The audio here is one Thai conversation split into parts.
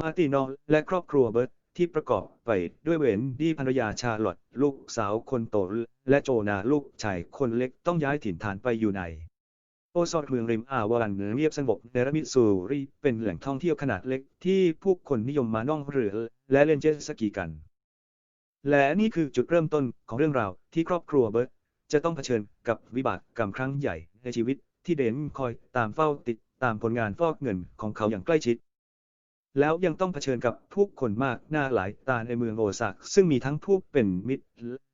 มาตินอลและครอบครัวเบิร์ตที่ประกอบไปด้วยเวนดี้ภรรยาชาลอตลูกสาวคนโตและโจนาลูกชายคนเล็กต้องย้ายถิ่นฐานไปอยู่ใน โอซอดเมืองริมอ่าววันเงียบสงบในรัมิสูรีเป็นแหล่งท่องเที่ยวขนาดเล็กที่ผู้คนนิยมมาน่องเรือและเล่นเจ็ตสกีกัน และนี่คือจุดเริ่มต้นของเรื่องราวที่ครอบครัวเบิร์ตจะต้องเผชิญกับวิบากกรรมครั้งใหญ่ในชีวิตที่เดนคอยตามเฝ้าติดตามผลงานฟอกเงินของเขาอย่างใกล้ชิด แล้วยังต้องเผชิญกับผู้คนมากหน้าหลายตาในเมืองโอซากซึ่งมีทั้งผู้เป็นมิตร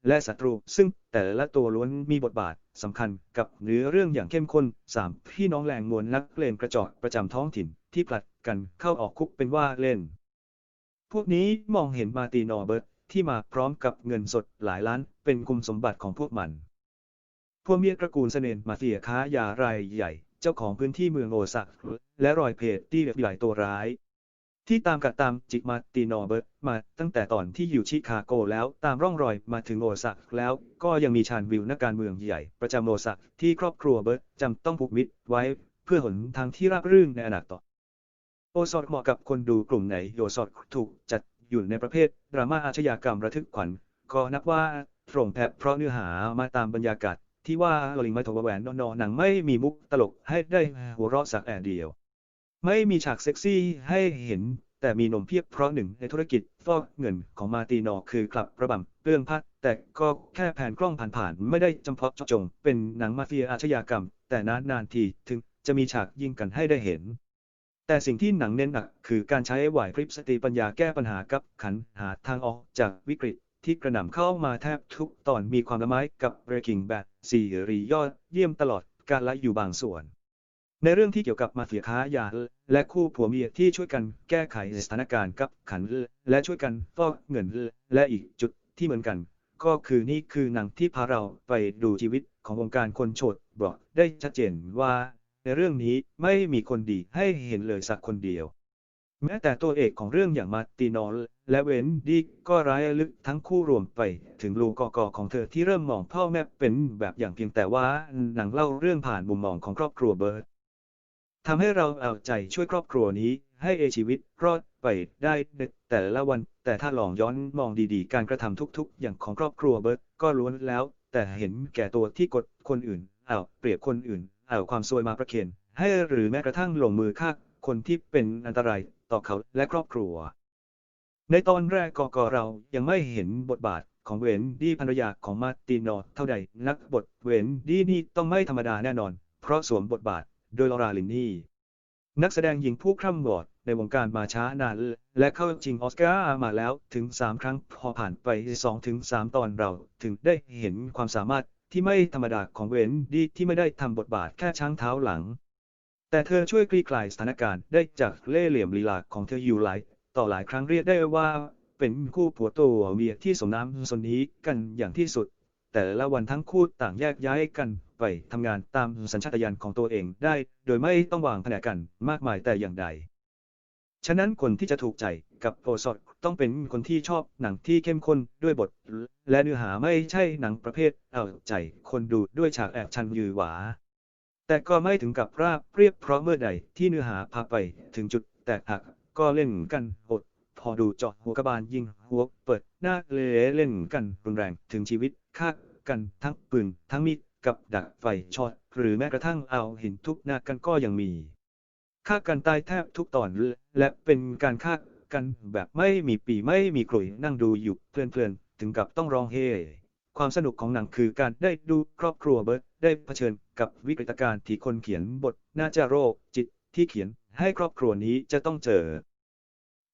และศัตรู ซึ่งแต่ละตัวล้วนมีบทบาทสำคัญกับเนื้อเรื่องอย่างเข้มข้นสามพี่น้องแหลงมวลนักเลงกระจอกประจำท้องถิ่นที่ผลัดกันเข้าออกคุกเป็นว่าเล่น พวกนี้มองเห็นมาตินอเบิร์ตที่มาพร้อมกับเงินสดหลายล้าน เป็นคุมสมบัติของพวกมัน พวกเมียตระกูลเสนนมาเฟียค้ายารายใหญ่ เจ้าของพื้นที่เมืองโอซากและรอยเพจที่ใหญ่ตัวร้าย ที่ตามกัดตามจิกมาตินอเบิร์ตมาตั้งแต่ตอนที่อยู่ชิคาโกแล้วตามร่องรอยมาถึงโอซากแล้วก็ยังมีชานวิลนักการเมืองใหญ่ ประจำโอซากที่ครอบครัวเบิร์ตจำต้องผูกมิตรไว้เพื่อหนทางที่ราบรื่นในอนาคตโอซอดเหมาะกับคนดูกลุ่มไหนโอซอดถูกจัดอยู่ในประเภทดราม่าอาชญากรรมระทึกขวัญก็นับว่าตรงแทบเพราะเนื้อหามาตามบรรยากาศที่ว่าลลิงไม่ถกแหวนนอนหนังไม่มีมุกตลกให้ได้หัวเราะสักแอะเดียว ไม่มีฉากเซ็กซี่ให้เห็น แต่มีนมเพียบเพราะหนึ่งในธุรกิจฟอกเงินของมาตีนอคือคลับระบำเรื่องพัดแต่ก็แค่แผนกล้องผ่านๆ ไม่ได้จำเพาะเจาะจง เป็นหนังมาเฟียอาชญากรรม แต่นานๆทีถึงจะมีฉากยิงกันให้ได้เห็น แต่สิ่งที่หนังเน้นหนักคือการใช้ไหวพริบสติปัญญาแก้ปัญหากับขันหาทางออกจากวิกฤตที่กระหน่ำเข้ามาแทบทุกตอนมีความละไม้กับ Breaking Bad ซีรีส์ยอดเยี่ยมตลอดการละอยู่บางส่วน ในเรื่องที่เกี่ยวกับมาเฟียค้ายาและคู่ผัวเมียที่ช่วยกันแก้ไขสถานการณ์กับขันและช่วยกันฟอกเงินและอีกจุดที่เหมือนกัน ก็คือนี่คือหนังที่พาเราไปดูชีวิตของวงค์การคนโฉดบอกได้ชัดเจนว่า ในเรื่องนี้ไม่มีคนดีให้เห็นเลยสักคนเดียว แม้แต่ตัวเอกของเรื่องอย่างมาตินอลและเวนดี้ก็ร้ายลึกทั้งคู่รวมไปถึงลูกกอกของเธอที่เริ่มมองพ่อแม่เป็นแบบอย่างเพียงแต่ว่าหนังเล่าเรื่องผ่านมุมมองของครอบครัวเบิร์ต ทำให้เราเอาใจช่วยครอบครัวนี้ให้เอชีวิตรอดไปได้ในแต่ละวัน แต่ถ้าลองย้อนมองดีๆ การกระทำทุกๆ อย่างของครอบครัวเบิร์ตก็ล้วนแล้ว แต่เห็นแก่ตัวที่กดคนอื่นเอาเปรียบคนอื่นเอาความซวยมาประเคนให้หรือแม้กระทั่งลงมือฆ่าคนที่เป็นอันตรายต่อเขาและครอบครัว ในตอนแรกก็ก็เรายังไม่เห็นบทบาทของเวนดี้ภรรยาของมาตินอเท่าใด นักบทเวนดี้นี่ต้องไม่ธรรมดาแน่นอน เพราะสวมบทบาท โดยลอราลินนี่ นักแสดงหญิงผู้คร่ำวอดในวงการมาช้านานและเข้าชิงออสการ์มาแล้วถึง 3 ครั้งพอผ่านไป 2-3 ตอนเราถึงได้เห็นความสามารถที่ไม่ธรรมดาของเวนดี้ที่ไม่ได้ทำบทบาทแค่ช้างเท้าหลัง แต่เธอช่วยคลี่คลายสถานการณ์ได้จากเล่เหลี่ยมลีลาของเธออยู่หลาย ต่อหลายครั้งเรียกได้ว่า เป็นคู่ผัวตัวเมียที่สมน้ำสมนี้กันอย่างที่สุด แต่ละวันทั้งคู่ต่างแยกย้ายกันไปทำงานตามสัญชาตญาณของตัวเองได้ โดยไม่ต้องวางแผนกันมากมายแต่อย่างใด ฉะนั้นคนที่จะถูกใจกับโอซอดต้องเป็นคนที่ชอบหนังที่เข้มข้นด้วยบท และเนื้อหาไม่ใช่หนังประเภทเอาใจคนดูด้วยฉากแอบชันยือหวา แต่ก็ไม่ถึงกับราบเรียบเพราะเมื่อใดที่เนื้อหาพาไปถึงจุดแตกหักก็เล่นกันโหดพอดูจาะหัวกระบาลยิงหัวเปิดหน้าเลเล่นกันรุนแรงถึงชีวิตฆ่า กันทั้งปืนทั้งมีดกับดักไฟช็อตหรือแม้กระทั่งเอาหินทุบหน้ากันก็ยังมีฆ่ากันตายแทบทุกตอนและเป็นการฆ่ากันแบบไม่มีปีไม่มีกลุ่ยนั่งดูอยู่เพลินๆถึงกับต้องร้องเฮความสนุกของหนังคือการได้ดูครอบครัวเบิร์ดได้เผชิญกับวิกฤตการณ์ที่คนเขียนบทน่าจะโรคจิตที่เขียนให้ครอบครัวนี้จะต้องเจอ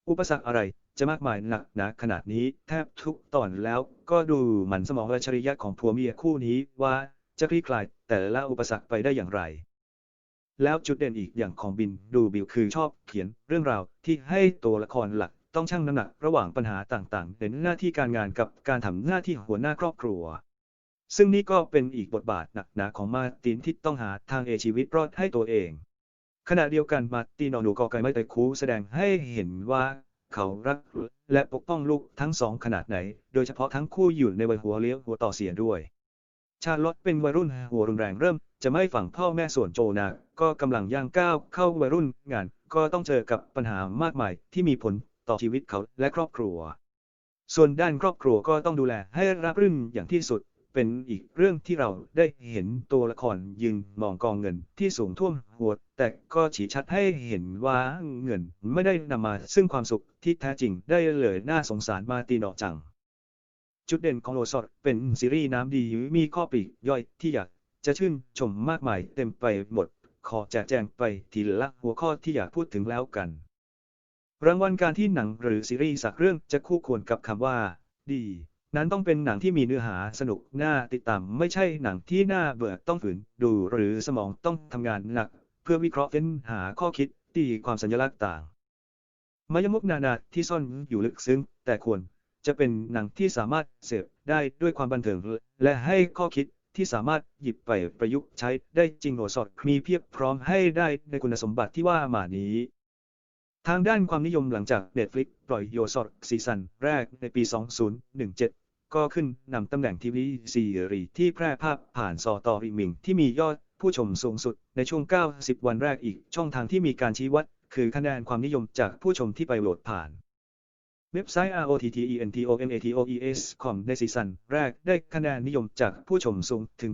อุปสรรคอะไร จะมากมายหนักหนาขนาดนี้แทบทุกตอนแล้วก็ดูหมันสมองและชริยะของผัวเมียคู่นี้ว่าจะคลี่คลายแต่ละอุปสรรคไปได้อย่างไร แล้วจุดเด่นอีกอย่างของบินดูบิลคือชอบเขียนเรื่องราวที่ให้ตัวละครหลักต้องชั่งน้ำหนักระหว่างปัญหาต่างๆในหน้าที่การงานกับการทำหน้าที่หัวหน้าครอบครัว ซึ่งนี่ก็เป็นอีกบทบาทหนักหนาของมาตินที่ต้องหาทางเอชีวิตรอดให้ตัวเอง ขณะเดียวกันมาตินอนูกอไกไม่แต่คูแสดงให้เห็นว่า เขารักและปกป้องลูกทั้งสองขนาดไหน โดยเฉพาะทั้งคู่อยู่ในวัยหัวเลี้ยวหัวต่อเสียด้วย ชาลอตเป็นวัยรุ่นหัวรุนแรงเริ่ม จะไม่ฝังพ่อแม่ส่วนโจนาก็กำลังย่างก้าวเข้าวัยรุ่นงาน ก็ต้องเจอกับปัญหามากมายที่มีผลต่อชีวิตเขาและครอบครัว ส่วนด้านครอบครัวก็ต้องดูแลให้รับรื่นอย่างที่สุด เป็นอีกเรื่องที่เราได้เห็นตัวละครยืนมองกองเงินที่สูงท่วมหัว แต่ก็ชี้ชัดให้เห็นว่าเงินไม่ได้นำมาซึ่งความสุขที่แท้จริงได้เลยน่าสงสารมาตินอจัง จุดเด่นของโลซอดเป็นซีรีส์น้ำดีมีข้อปีกย่อยที่อยากจะชื่นชมมากมายเต็มไปหมด ขอแจกแจงไปทีละหัวข้อที่อยากพูดถึงแล้วกัน รางวัลการที่หนังหรือซีรีส์สักเรื่องจะคู่ควรกับคำว่า ดี นั้นต้องเป็นหนังที่มีเนื้อหาสนุกน่าติดตามไม่ใช่หนังที่น่าเบื่อต้องฝืนดูหรือสมองต้องทำงานหนัก เพื่อวิเคราะห์เฟ้นหาข้อคิดตีความสัญลักษณ์ต่าง มายมุกนานาที่ซ่อนอยู่ลึกซึ้ง แต่ควรจะเป็นหนังที่สามารถเสพได้ด้วยความบันเทิงและให้ข้อคิดที่สามารถหยิบไปประยุกต์ใช้ได้จริงโหสอดมีเพียบพร้อมให้ได้ในคุณสมบัติที่ว่ามานี้ทางด้านความนิยมหลังจาก Netflix ปล่อยโยสอดซีซั่นแรกในปี 2017 ก็ขึ้นนำตำแหน่งทีวีซีรีส์ที่แพร่ภาพผ่านซอตอรีมิงที่มียอดผู้ชมสูงสุดในช่วง 90 วันแรกอีกช่องทางที่มีการชี้วัด คือคะแนนความนิยมจากผู้ชมที่ไปโหลดผ่าน เว็บไซต์ ROTTENTOMATOES.com ในซีซั่นแรกได้คะแนนนิยมจากผู้ชมสูงถึง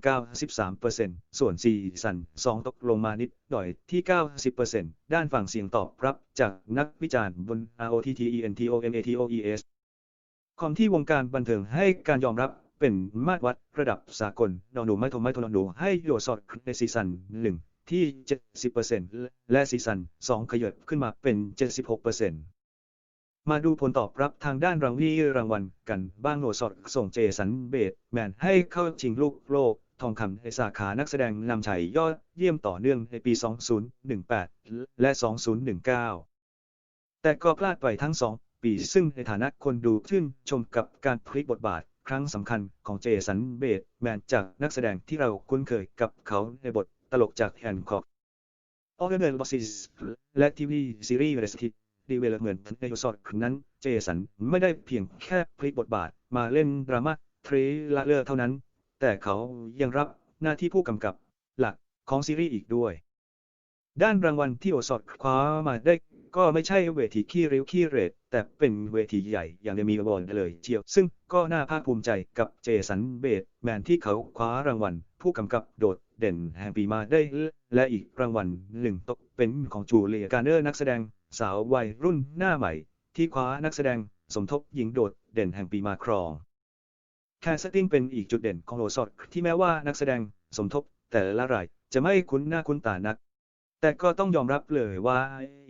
93%ส่วนซีซั่น2 ตกลงมานิดหน่อยที่ 90%ด้านฝั่งเสียงตอบรับจากนักวิจารณ์บน ROTTENTOMATOES คอมที่วงการบันเทิงให้การยอมรับเป็นมาตรวัดระดับสากลนอนูไม่โทไม่ทนอนูให้โยสอดในซีซั่น1ที่ 70%และซีซั่น2 ขยับขึ้นมาเป็น 76%มาดูผลตอบรับทางด้านรางวีรางวัลกันบ้างโนสอดส่งเจสันเบตแมนให้เข้าชิงลูกโลกทองคำในสาขานักแสดงนำชัยยอดเยี่ยมต่อเนื่องในปี 2018 และ 2019 แต่ก็พลาดไปทั้งสอง ปีซึ่งในฐานะคนดูชื่นชมกับการพลิกบทบาทครั้งสำคัญของเจสันเบตแมนจากนักแสดงที่เราคุ้นเคยกับเขาในบทตลกจากแฮนคอกออเดอร์บอสซิสและทีวีซีรีส์เรสติดีเวลเหมือนในยสอดนั้น เจสันไม่ได้เพียงแค่พลิกบทบาทมาเล่นดราม่าทรีลาเลอร์เท่านั้น แต่เขายังรับหน้าที่ผู้กำกับหลักของซีรีส์อีกด้วย ด้านรางวัลที่โอสอดคว้ามาได้ ก็ไม่ใช่เวทีขี้ริ้วขี้เรดแต่เป็นเวทีใหญ่อย่างเดมีบอลเลยเชียว ซึ่งก็น่าภาคภูมิใจกับเจสันเบตแมนที่เขาคว้ารางวัล ผู้กำกับโดดเด่นแห่งปีมาได้ และอีกรางวัลหนึ่งตกเป็นของจูเลียการเนอร์นักแสดงสาววัยรุ่นหน้าใหม่ ที่คว้านักแสดงสมทบหญิงโดดเด่นแห่งปีมาครองแคสติ้งเป็นอีกจุดเด่นของโลซอดที่แม้ว่านักแสดงสมทบแต่ละรายจะไม่คุ้นหน้าคุ้นตานัก แต่ก็ต้องยอมรับเลยว่า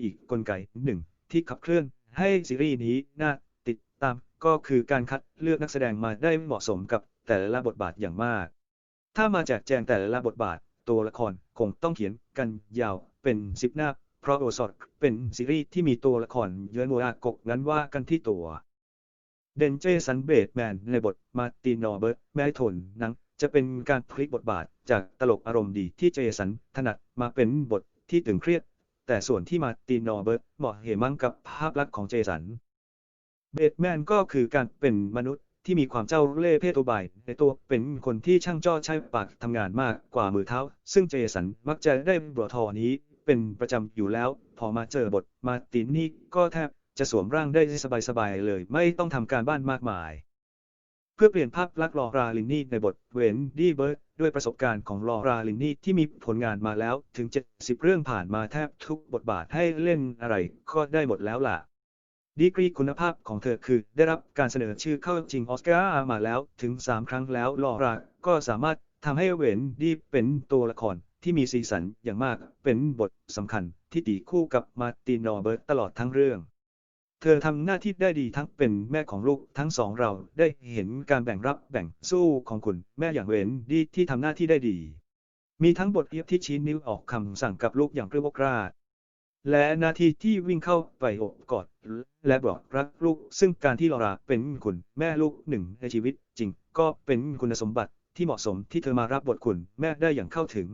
อีกกลไกหนึ่งที่ขับเคลื่อนให้ซีรีส์นี้น่าติดตามก็คือการคัดเลือกนักแสดงมาได้เหมาะสมกับแต่ละบทบาทอย่างมาก ถ้ามาแจกแจงแต่ละบทบาทตัวละครคงต้องเขียนกันยาวเป็นสิบหน้า เพราะโอซอดเป็นซีรีส์ที่มีตัวละครเยอะมอากกนั้นว่ากันที่ตัว เดนเจสันเบตแมนในบทมาตินนอเบิร์ตแมทนนังจะเป็นการพลิกบทบาทจากตลกอารมณ์ดีที่เจสันถนัดมาเป็นบท ที่ตึงเครียด แต่ส่วนที่มาตินนอเบิร์ตเหมาะเหมั้งกับภาพลักษณ์ของเจสัน เบตแมนก็คือการเป็นมนุษย์ที่มีความเจ้าเล่ห์เพศตัวใบในตัวเป็นคนที่ช่างจ้อใช้ปากทำงานมากกว่ามือเท้า ซึ่งเจสันมักจะได้บททอนี้เป็นประจำอยู่แล้ว พอมาเจอบทมาตินนี่ก็แทบจะสวมร่างได้สบายๆเลย ไม่ต้องทำการบ้านมากมาย เพื่อเปลี่ยนภาพลักษณ์ลอราลินนี่ในบทเวนดี้เบิร์ด ด้วยประสบการณ์ของลอราลินนี่ที่มีผลงานมาแล้วถึง 70 เรื่องผ่านมาแทบทุกบทบาทให้เล่นอะไรก็ได้หมดแล้วล่ะ ดีกรีคุณภาพของเธอคือได้รับการเสนอชื่อเข้าชิงออสการ์มาแล้วถึง 3 ครั้งแล้วลอราก็สามารถทำให้เวนดี้เป็นตัวละครที่มีสีสันอย่างมากเป็นบทสำคัญที่ตีคู่กับมาตินนอเบิร์ตตลอดทั้งเรื่อง เธอทำหน้าที่ได้ดีทั้งเป็นแม่ของลูกทั้งสองเราได้เห็นการแบ่งรับแบ่งสู้ของคุณแม่อย่างเวนดีที่ทำหน้าที่ได้ดี มีทั้งบทเอียบที่ชี้นิ้วออกคำสั่งกับลูกอย่างเปรียวกราดและนาทีที่วิ่งเข้าไปโอบกอดและบอกรักลูก ซึ่งการที่ลอราเป็นคุณแม่ลูกหนึ่งในชีวิตจริง ก็เป็นคุณสมบัติที่เหมาะสมที่เธอมารับบทคุณแม่ได้อย่างเข้าถึง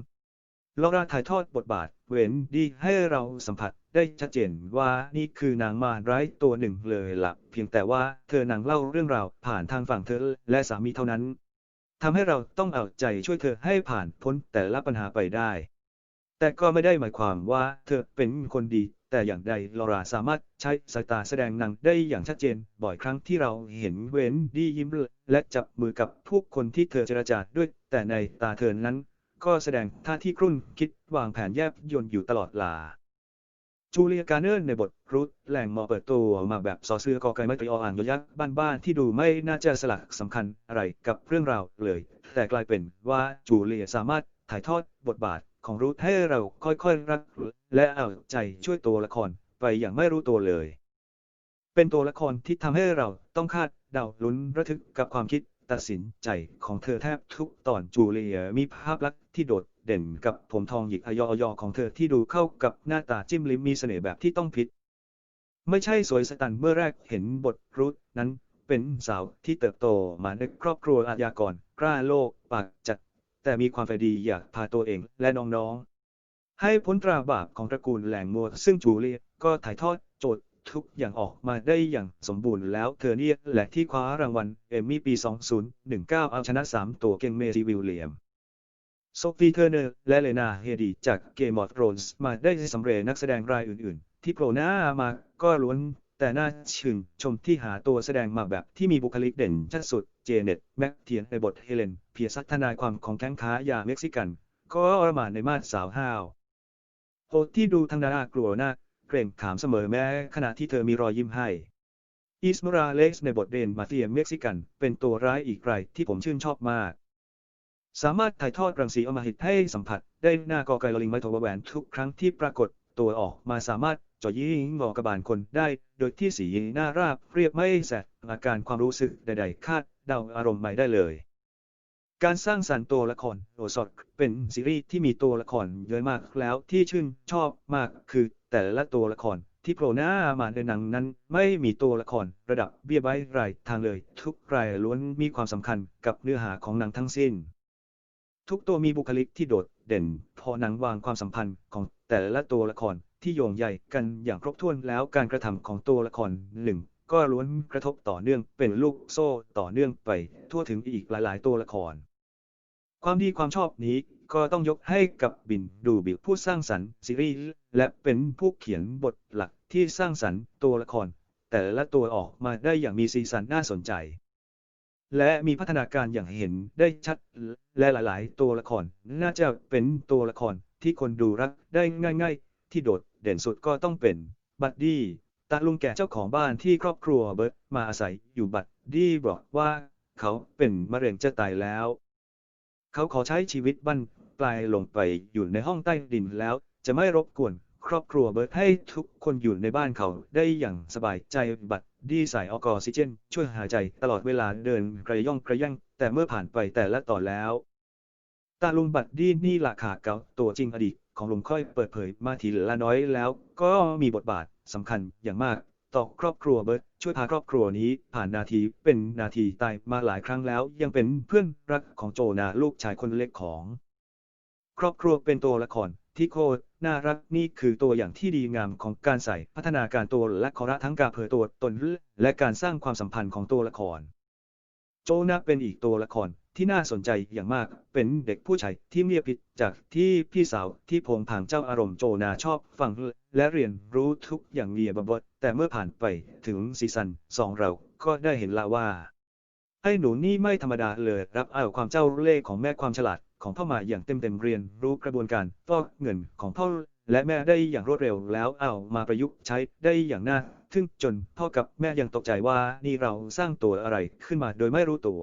ลอราถ่ายทอดบทบาทเวนดีให้เราสัมผัส ได้ชัดเจนว่านี่คือนางมารร้ายตัวหนึ่งเลยละ่ะ เพียงแต่ว่าเธอนางเล่าเรื่องราวผ่านทางฝั่งเธอและสามีเท่านั้นทำให้เราต้องเอาใจช่วยเธอให้ผ่านพ้นแต่ละปัญหาไปได้ แต่ก็ไม่ได้หมายความว่าเธอเป็นคนดี แต่อย่างใดลอราสามารถใช้สายตาแสดงนังได้อย่างชัดเจน บ่อยครั้งที่เราเห็นเวนดี้ยิ้มและจับมือกับผู้คนที่เธอเจรจาด้วย แต่ในตาเธอนั้น ก็แสดงท่าที่ครุ่นคิดวางแผนแยบยนอยู่ตลอดลา จูเลียการ์เนอร์ในบทรุธแหล่งมอเปิดตัวมาแบบซอเสือกอไก่ไม่ตรีออ่างยักษ์บ้านๆที่ดูไม่น่าจะสลักสำคัญอะไรกับเรื่องราวเลย แต่กลายเป็นว่าจูเลียสามารถถ่ายทอดบทบาทของรุธให้เราค่อยๆรักและเอาใจช่วยตัวละครไปอย่างไม่รู้ตัวเลย เป็นตัวละครที่ทำให้เราต้องคาดเดาลุ้นระทึกกับความคิด ตัดสินใจของเธอแทบทุกตอนจูเลียมีภาพลักษณ์ที่โดดเด่นกับผมทองหยิกอยอยของเธอที่ดูเข้ากับหน้าตาจิ้มลิ้มมีเสน่ห์แบบที่ต้องพิษ ไม่ใช่สวยสตันเมื่อแรกเห็นบทรุธนั้นเป็นสาวที่เติบโตมาในครอบครัวอาญากร กล้าโลก ปากจัด แต่มีความใฝ่ดีอยากพาตัวเองและน้องๆ ให้พ้นตราบาปของตระกูลแหลงมัวซึ่งจูเลียก็ถ่ายทอดโจทย์ ทุกอย่างออกมาได้อย่างสมบูรณ์แล้วเธอเนี่ยแหละที่คว้ารางวัลเอมมี่ปี 2019 เอาชนะ 3 ตัวเก่งเมซีวิลเลียมโซฟีเทอร์เนอร์และเลนาเฮดีจากเกมอ f โรนส์มาได้สำเร็จนักแสดงรายอื่นๆ ที่โผล่หน้ามาก็ล้วนแต่น่าชื่นชมที่หาตัวแสดงมาแบบที่มีบุคลิกเด่นชัดสุดเจเน็ตแม็กเทียนในบทเฮเลน เพียซัททนายความของแก๊งค้ายาเม็กซิกัน ก็อรมาในมาดสาวห้าวโฮที่ดูทางน่ากลัวน่า กรงขามเสมอแม้ขณะที่เธอมีรอยยิ้มให้อิสมราเลสในบทเดนมาเฟียเม็กซิกัน เป็นตัวร้ายอีกรายที่ผมชื่นชอบมาก สามารถถ่ายทอดรังสีอมหิตให้สัมผัส ได้หน้ากอไกลลิงไมโทรแหวนทุกครั้งที่ปรากฏตัวออกมาสามารถจ่อยิงงอกระบาลคนได้ โดยที่สีหน้าราบเรียบไม่แสบอาการความรู้สึกใดๆ คาดเดาอารมณ์ไม่ได้เลย การสร้างสรรค์ตัวละครโอสอดเป็นซีรีส์ที่มีตัวละครเยอะมากแล้วที่ชื่นชอบมากคือแต่ละตัวละครที่โผล่หน้ามาในหนังนั้นไม่มีตัวละครระดับเบี้ยใบรายทางเลย ทุกรายล้วนมีความสำคัญกับเนื้อหาของหนังทั้งสิ้น ทุกตัวมีบุคลิกที่โดดเด่น พอหนังวางความสัมพันธ์ของแต่ละตัวละครที่โยงใหญ่กันอย่างครบถ้วนแล้วการกระทำของตัวละครหนึ่งก็ล้วนกระทบต่อเนื่องเป็นลูกโซ่ต่อเนื่องไปทั่วถึงอีกหลาย ๆ ตัวละคร ความดีความชอบนี้ก็ต้องยกให้กับบินดูบิลผู้สร้างสรรค์ซีรีส์และเป็นผู้เขียนบทหลักที่สร้างสรรค์ตัวละคร แต่ละตัวออกมาได้อย่างมีสีสันน่าสนใจ และมีพัฒนาการอย่างเห็นได้ชัดและหลาย ๆ ตัวละคร น่าจะเป็นตัวละครที่คนดูรักได้ง่าย ๆ ที่โดดเด่นสุดก็ต้องเป็นบัดดี้ตาลุงแก่เจ้าของบ้านที่ครอบครัวเบิร์ตมาอาศัยอยู่บัดดี้บอกว่า เขาเป็นมะเร็งจะตายแล้ว เขาขอใช้ชีวิตบั้นปลายลงไปอยู่ในห้องใต้ดินแล้ว จะไม่รบกวนครอบครัวเบิร์ตให้ทุกคนอยู่ในบ้านเขาได้อย่างสบายใจบัดดี้ใส่ออกซิเจน ช่วยหายใจตลอดเวลาเดินกระย่องกระยั่ง แต่เมื่อผ่านไปแต่ละต่อนแล้ว ตาลุงบัดดีนี่ละขาเก่าตัวจริงอดีตของลุงค่อยเปิดเผยมาทีละน้อยแล้ว ก็มีบทบาทสำคัญอย่างมาก ต่อครอบครัวเบิร์ตช่วยพาครอบครัวนี้ผ่านนาทีเป็นนาทีตายมาหลายครั้งแล้ว ยังเป็นเพื่อนรักของโจนาลูกชายคนเล็กของ ครอบครัวเป็นตัวละครที่โคตรน่ารักนี่คือตัวอย่างที่ดีงามของการใส่พัฒนาการตัวและคอระทั้งการเผยตัวตนและการสร้างความสัมพันธ์ของตัวละคร โจนาเป็นอีกตัวละครที่น่าสนใจอย่างมากเป็นเด็กผู้ชายที่เมียผิดจากที่พี่สาวที่พงผางเจ้าอารมณ์โจนาชอบฟัง และเรียนรู้ทุกอย่างเมียบบดแต่เมื่อผ่านไปถึงซีซั่นสองเราก็ได้เห็นละว่าไอ้หนูนี่ไม่ธรรมดาเลยรับเอาความเจ้าเล่ห์ของแม่ความฉลาดของพ่อมาอย่างเต็มเต็มเรียนรู้กระบวนการฟอกเงินของพ่อและแม่ได้อย่างรวดเร็วแล้วเอามาประยุกต์ใช้ได้อย่างน่าทึ่งจนพ่อกับแม่ยังตกใจว่านี่เราสร้างตัวอะไรขึ้นมาโดยไม่รู้ตัว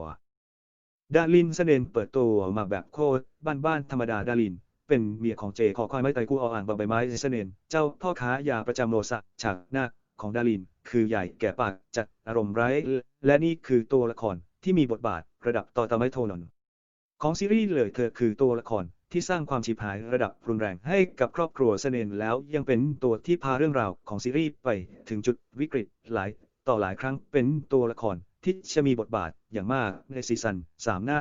ดารินเสนนเปิดตัวมาแบบโคตรบ้านๆธรรมดาดาริน เป็นเมียของเจขอคอยไม่ไตกูเออ่างบใบไม้เสนนเจ้าพ่อค้ายาประจำโลสะฉากหน้าของดาริน คือใหญ่แก่ปากจัดอารมณ์ร้ายและนี่คือตัวละครที่มีบทบาทระดับต่อตาไมโทนนของซีรีส์เลยเธอคือตัวละครที่สร้างความฉิบหายระดับรุนแรงให้กับครอบครัวเสนนแล้วยังเป็นตัวที่พาเรื่องราวของซีรีส์ไปถึงจุดวิกฤตหลายต่อหลายครั้งเป็นตัวละครที่จะมีบทบาทอย่างมากในซีซั่นสามหน้า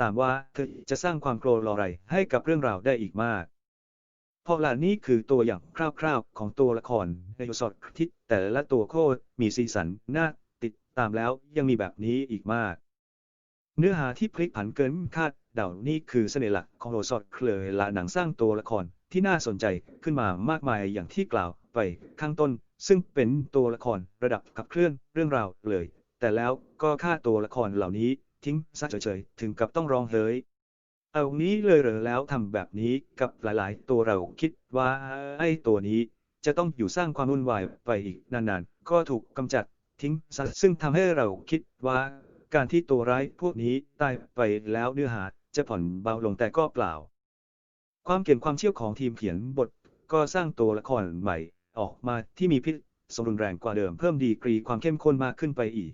ตามว่าเธอจะสร้างความโกรธอะไรให้กับเรื่องราวได้อีกมาก พอละนี่คือตัวอย่างคร่าวๆ ของตัวละครในยศดที่แต่ละตัวโคตรมีซีซั่นน่าติดตามแล้วยังมีแบบนี้อีกมาก เนื้อหาที่พลิกผันเกินคาดเดานี่คือเสน่ห์หลักของโรสอดเคลยละหนังสร้างตัวละครที่น่าสนใจขึ้นมามากมายอย่างที่กล่าวไปข้างต้น ซึ่งเป็นตัวละครระดับขับเคลื่อนเรื่องราวเลย แต่แล้วก็ฆ่าตัวละครเหล่านี้ ทิ้งซะเฉยๆ ถึงกับต้องร้องเฮ้ย เอานี้เลยเหรอแล้วทำแบบนี้กับหลายๆ ตัวเราคิดว่าไอ้ตัวนี้จะต้องอยู่สร้างความวุ่นวายไปอีกนานๆ ก็ถูกกำจัดทิ้งซะซึ่งทำให้เราคิดว่าการที่ตัวร้ายพวกนี้ตายไปแล้วเนื้อหาจะผ่อนเบาลงแต่ก็เปล่า ความเก่งความเชี่ยวของทีมเขียนบท ก็สร้างตัวละครใหม่ออกมาที่มีพิษสมรุนแรงกว่าเดิมเพิ่มดีกรีความเข้มข้นมากขึ้นไปอีก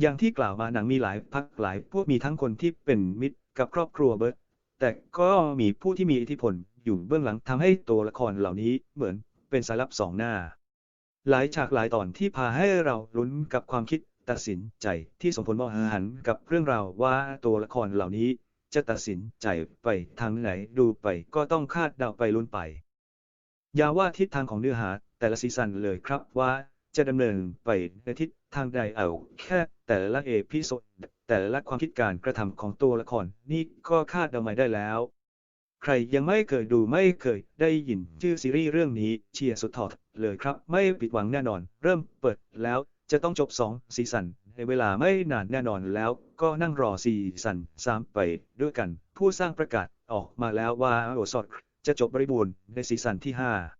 อย่างที่กล่าวมาหนังมีหลายพักหลายพวกมีทั้งคนที่เป็นมิตรกับครอบครัวเบิร์ตแต่ก็มีผู้ที่มีอิทธิพลอยู่เบื้องหลังทำให้ตัวละครเหล่านี้เหมือนเป็นสายลับสองหน้า หลายฉากหลายตอนที่พาให้เราลุ้นกับความคิดตัดสินใจที่สมผลมหันกับเรื่องราวว่าตัวละครเหล่านี้จะตัดสินใจไปทางไหนดูไปก็ต้องคาดเดาไปลุ้นไป อย่าว่าทิศทางของเนื้อหาแต่ละซีซันเลยครับว่าจะดำเนินไปในทิศทางใดเอาแค่ แต่ละเอพิโซดแต่ละความคิดการกระทำของตัวละครนี่ก็คาดเดาไม่ได้แล้ว ใครยังไม่เคยดูไม่เคยได้ยินชื่อซีรีส์เรื่องนี้เชียร์สุดทอดเลยครับ ไม่ผิดหวังแน่นอน เริ่มเปิดแล้วจะต้องจบ 2 ซีซันในเวลาไม่นานแน่นอนแล้วก็นั่งรอซีซัน3 ไปด้วยกัน ผู้สร้างประกาศออกมาแล้วว่าโอสอดจะจบบริบูรณ์ในซีซันที่ 5